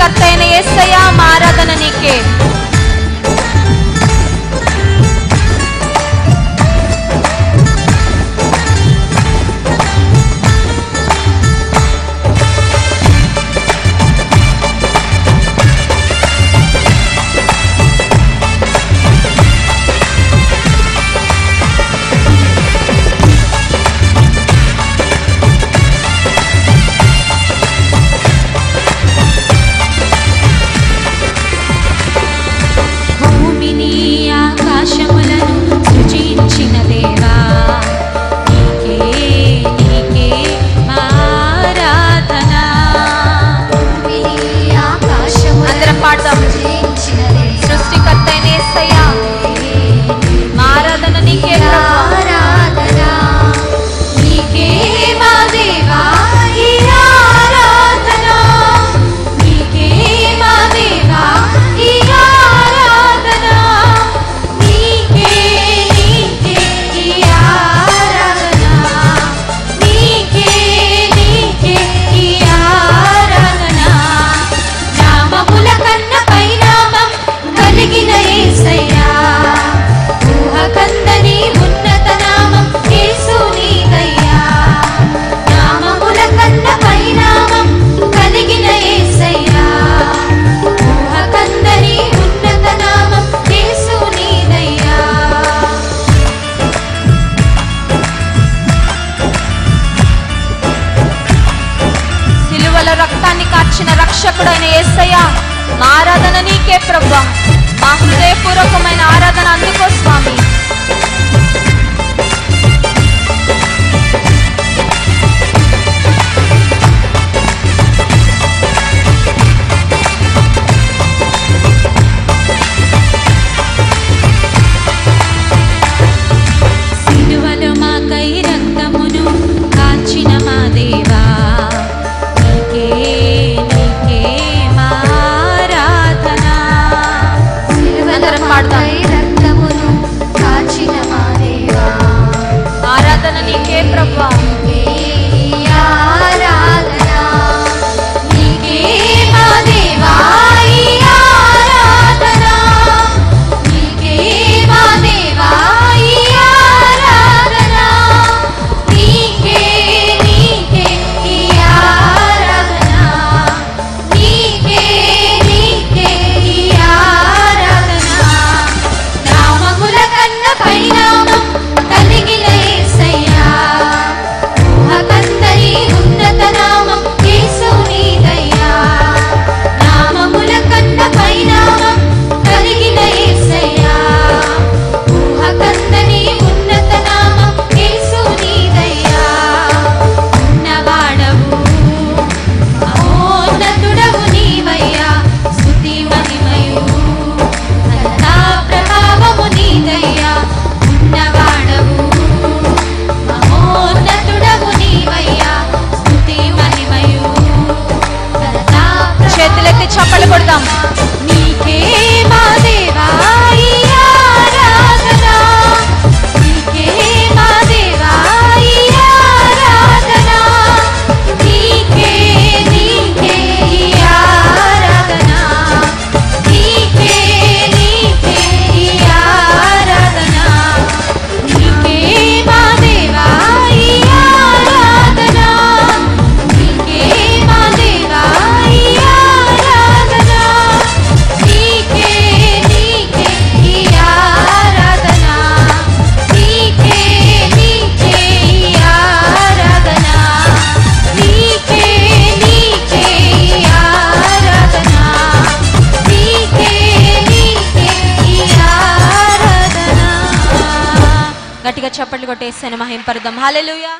கர்த்தேன ஏசையா மாறாதன் ఏసయ్యా మా ఆరాధన నీకే ప్రభా మా హృదయపూర్వకమైన ఆరాధన అందుకో స్వామి. ప్రార్థన నీకే ప్రభా. చప్పట్లు కొట్టేస్తాను మహింపరుదాం హాలెలుయా